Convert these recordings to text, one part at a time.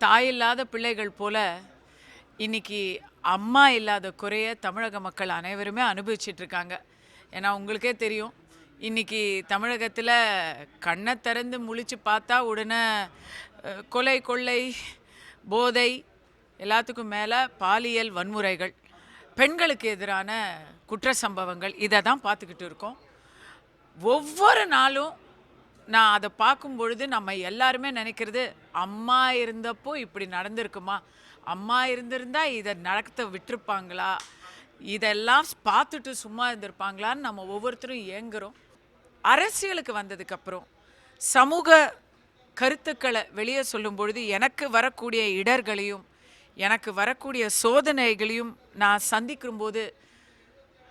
தாய் இல்லாத பிள்ளைகள் போல இன்னைக்கு அம்மா இல்லாத குறைய தமிழக மக்கள் அனைவருமே அனுபவிச்சிட்டு இருக்காங்க ஏன்னா உங்களுக்கே தெரியும் இன்னைக்கு தமிழகத்தில் கண்ணை திறந்து முழிச்சு பார்த்தா உடனே கொலை கொள்ளை போதை எல்லாத்துக்கும் மேலே பாலியல் வன்முறைகள் பெண்களுக்கு எதிரான குற்ற சம்பவங்கள் இதை தான் பார்த்துக்கிட்டு இருக்கோம். ஒவ்வொரு நாளும் நான் அதை பார்க்கும் பொழுது நம்ம எல்லாருமே நினைக்கிறது அம்மா இருந்தப்போ இப்படி நடந்திருக்குமா? அம்மா இருந்திருந்தா இதை நடத்த விட்டுருப்பாங்களா? இதெல்லாம் பார்த்துட்டு சும்மா இருந்திருப்பாங்களான்னு நம்ம ஒவ்வொருத்தரும் ஏங்குறோம். அரசியலுக்கு வந்ததுக்கப்புறம் சமூக கருத்துக்களை வெளியே சொல்லும் பொழுது எனக்கு வரக்கூடிய இடர்களையும் எனக்கு வரக்கூடிய சோதனைகளையும் நான் சந்திக்கும்போது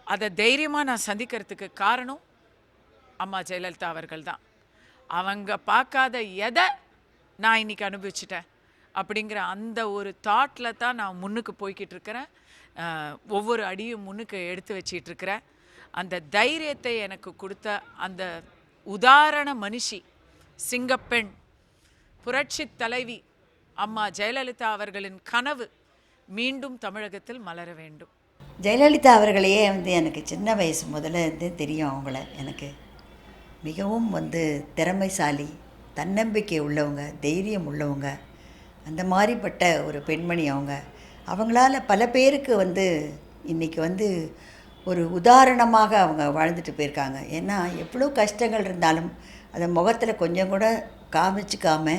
அதை தைரியமாக நான் சந்திக்கிறதுக்கு காரணம் அம்மா ஜெயலலிதா அவர்கள் தான். அவங்க பார்க்காத எதை நான் இன்றைக்கி அனுபவிச்சிட்டேன் அப்படிங்கிற அந்த ஒரு தாட்டில் தான் நான் முன்னுக்கு போய்கிட்டு இருக்கிறேன். ஒவ்வொரு அடியும் முன்னுக்கு எடுத்து வச்சிட்டு இருக்கிறேன். அந்த தைரியத்தை எனக்கு கொடுத்த அந்த உதாரண மனுஷி சிங்கப்பெண் புரட்சி தலைவி அம்மா ஜெயலலிதா அவர்களின் கனவு மீண்டும் தமிழகத்தில் மலர வேண்டும். ஜெயலலிதா அவர்களையே வந்து எனக்கு சின்ன வயசு முதல்ல இருந்தே தெரியும் அவங்கள எனக்கு. மிகவும் வந்து திறமைசாலி தன்னம்பிக்கை உள்ளவங்க தைரியம் உள்ளவங்க அந்த மாதிரிப்பட்ட ஒரு பெண்மணி அவங்க. அவங்களால பல பேருக்கு வந்து இன்றைக்கி வந்து ஒரு உதாரணமாக அவங்க வாழ்ந்துட்டு போயிருக்காங்க. ஏன்னா எவ்வளோ கஷ்டங்கள் இருந்தாலும் அதை முகத்தில் கொஞ்சம் கூட காமிச்சிக்காம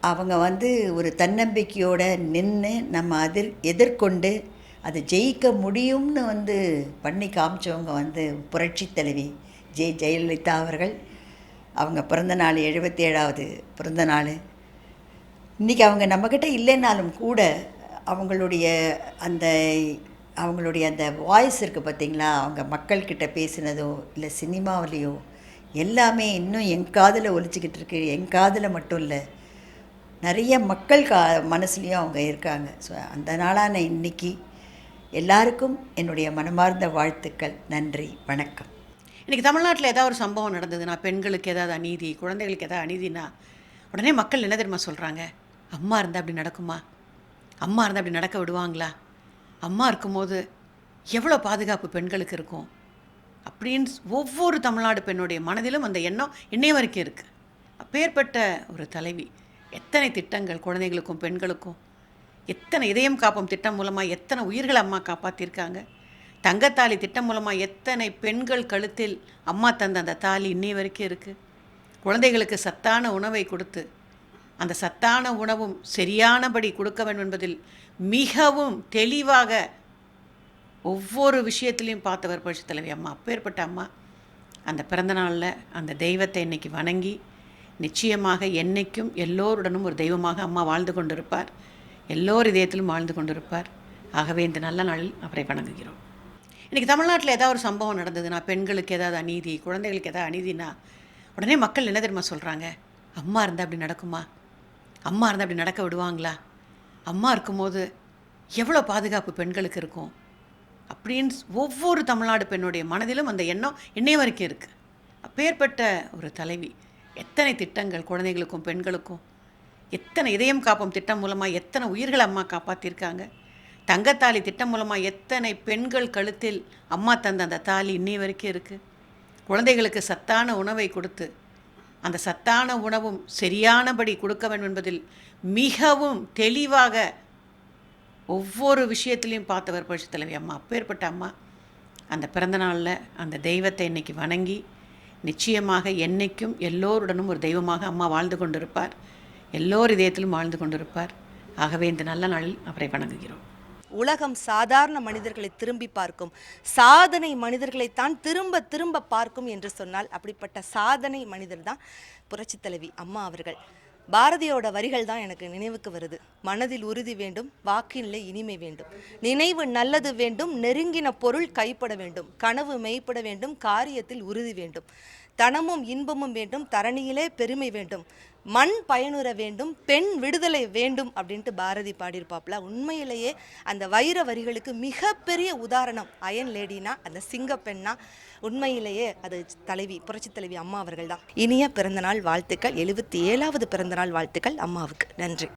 அவங்க வந்து ஒரு தன்னம்பிக்கையோடு நின்று நம்ம அதிர் எதிர்கொண்டு அதை ஜெயிக்க முடியும்னு வந்து பண்ணி காமிச்சவங்க வந்து புரட்சி தலைவி. ஜெ. ஜெயலலிதா அவர்கள். அவங்க பிறந்த நாள் எழுபத்தி ஏழாவது பிறந்த நாள். இன்றைக்கி அவங்க நம்மக்கிட்ட இல்லைனாலும் கூட அவங்களுடைய அந்த அவங்களுடைய அந்த வாய்ஸ் இருக்குது பார்த்தீங்களா? அவங்க மக்கள்கிட்ட பேசினதோ இல்லை சினிமாவிலையோ எல்லாமே இன்னும் என் காதில் ஒலிச்சிக்கிட்டு இருக்கு. என் காதில் மட்டும் இல்லை. நிறைய மக்கள் கா மனசுலேயும் அவங்க இருக்காங்க. ஸோ அந்த நாளான இன்னைக்கு எல்லாருக்கும் என்னுடைய மனமார்ந்த வாழ்த்துக்கள். நன்றி. வணக்கம். இன்றைக்கி தமிழ்நாட்டில் ஏதாவது ஒரு சம்பவம் நடந்ததுன்னா பெண்களுக்கு ஏதாவது அநீதி குழந்தைகளுக்கு ஏதாவது அநீதினா உடனே மக்கள் என்ன தெரியுமா சொல்கிறாங்க அம்மா இருந்தால் அப்படி நடக்குமா? அம்மா இருந்தால் அப்படி நடக்க விடுவாங்களா? அம்மா இருக்கும்போது எவ்வளோ பாதுகாப்பு பெண்களுக்கு இருக்கும்? அப்படின்னு ஒவ்வொரு தமிழ்நாடு பெண்ணுடைய மனதிலும் அந்த எண்ணம் இன்னைய வரைக்கும் இருக்குது அப்பேற்பட்ட ஒரு தலைவி எத்தனை திட்டங்கள் குழந்தைகளுக்கும் பெண்களுக்கும் எத்தனை இதயம் காப்போம் திட்டம் மூலமாக எத்தனை உயிர்களை அம்மா காப்பாற்றிருக்காங்க தங்கத்தாலி திட்டம் மூலமாக எத்தனை பெண்கள் கழுத்தில் அம்மா தந்த அந்த தாலி இன்னை வரைக்கும் இருக்குது குழந்தைகளுக்கு சத்தான உணவை கொடுத்து அந்த சத்தான உணவும் சரியானபடி கொடுக்க வேண்டும் என்பதில் மிகவும் தெளிவாக ஒவ்வொரு விஷயத்திலையும் பார்த்தவர் புரட்சி தலைவி அம்மா அப்பேற்பட்ட அம்மா அந்த பிறந்த நாளில் அந்த தெய்வத்தை இன்னைக்கு வணங்கி நிச்சயமாக என்றைக்கும் எல்லோருடனும் ஒரு தெய்வமாக அம்மா வாழ்ந்து கொண்டிருப்பார். எல்லோர் இதயத்திலும் வாழ்ந்து கொண்டிருப்பார். ஆகவே இந்த நல்ல நாளில் அவரை வணங்குகிறோம். இன்றைக்கி தமிழ்நாட்டில் ஏதாவது ஒரு சம்பவம் நடந்ததுன்னா பெண்களுக்கு ஏதாவது அநீதி குழந்தைகளுக்கு ஏதாவது அநீதினா உடனே மக்கள் என்ன தெரியுமா சொல்கிறாங்க அம்மா இருந்தால் அப்படி நடக்குமா? அம்மா இருந்தால் அப்படி நடக்க விடுவாங்களா? அம்மா இருக்கும்போது எவ்வளோ பாதுகாப்பு பெண்களுக்கு இருக்கும்? அப்படின்னு ஒவ்வொரு தமிழ்நாடு பெண்ணுடைய மனதிலும் அந்த எண்ணம் இன்னைய வரைக்கும் இருக்குது அப்பேற்பட்ட ஒரு தலைவி எத்தனை திட்டங்கள் குழந்தைகளுக்கும் பெண்களுக்கும் எத்தனை இதயம் காப்போம் திட்டம் மூலமாக எத்தனை உயிர்களை அம்மா காப்பாற்றிருக்காங்க தங்கத்தாலி திட்டம் மூலமாக எத்தனை பெண்கள் கழுத்தில் அம்மா தந்த அந்த தாலி இன்னி வரைக்கும் இருக்குது குழந்தைகளுக்கு சத்தான உணவை கொடுத்து அந்த சத்தான உணவும் சரியானபடி கொடுக்க வேண்டும் என்பதில் மிகவும் தெளிவாக ஒவ்வொரு விஷயத்திலையும் பார்த்தவர் புரட்சி தலைவி அம்மா. அப்பேற்பட்ட அம்மா. அந்த பிறந்த நாளில் அந்த தெய்வத்தை இன்னைக்கு வணங்கி நிச்சயமாக என்றைக்கும் எல்லோருடனும் ஒரு தெய்வமாக அம்மா வாழ்ந்து கொண்டிருப்பார். எல்லோர் இதயத்திலும் வாழ்ந்து கொண்டிருப்பார். ஆகவே இந்த நல்ல நாளில் அவரை வணங்குகிறோம். உலகம் சாதாரண மனிதர்களை திரும்பி பார்க்கும். சாதனை மனிதர்களைத்தான் திரும்ப திரும்ப பார்க்கும் என்று சொன்னால் அப்படிப்பட்ட சாதனை மனிதர் தான் புரட்சி தலைவி அம்மா அவர்கள். பாரதியோட வரிகள் தான் எனக்கு நினைவுக்கு வருது. மனதில் உறுதி வேண்டும் வாக்கினிலே இனிமை வேண்டும். நினைவு நல்லது வேண்டும் நெருங்கின பொருள் கைப்பட வேண்டும். கனவு மெய்ப்பட வேண்டும் காரியத்தில் உறுதி வேண்டும். தனமும் இன்பமும் வேண்டும் தரணியிலே பெருமை வேண்டும் மண் பயனுற வேண்டும் பெண் விடுதலை வேண்டும் அப்படின்ட்டு பாரதி பாடியிருப்பாப்ல உண்மையிலேயே அந்த வைர வரிகளுக்கு மிகப்பெரிய உதாரணம் அயன் லேடினா அந்த சிங்க பெண்ணா உண்மையிலேயே அது தலைவி புரட்சி தலைவி அம்மா அவர்கள் தான் இனிய பிறந்தநாள் வாழ்த்துக்கள் எழுபத்தி ஏழாவது பிறந்தநாள் வாழ்த்துக்கள் அம்மாவுக்கு. நன்றி.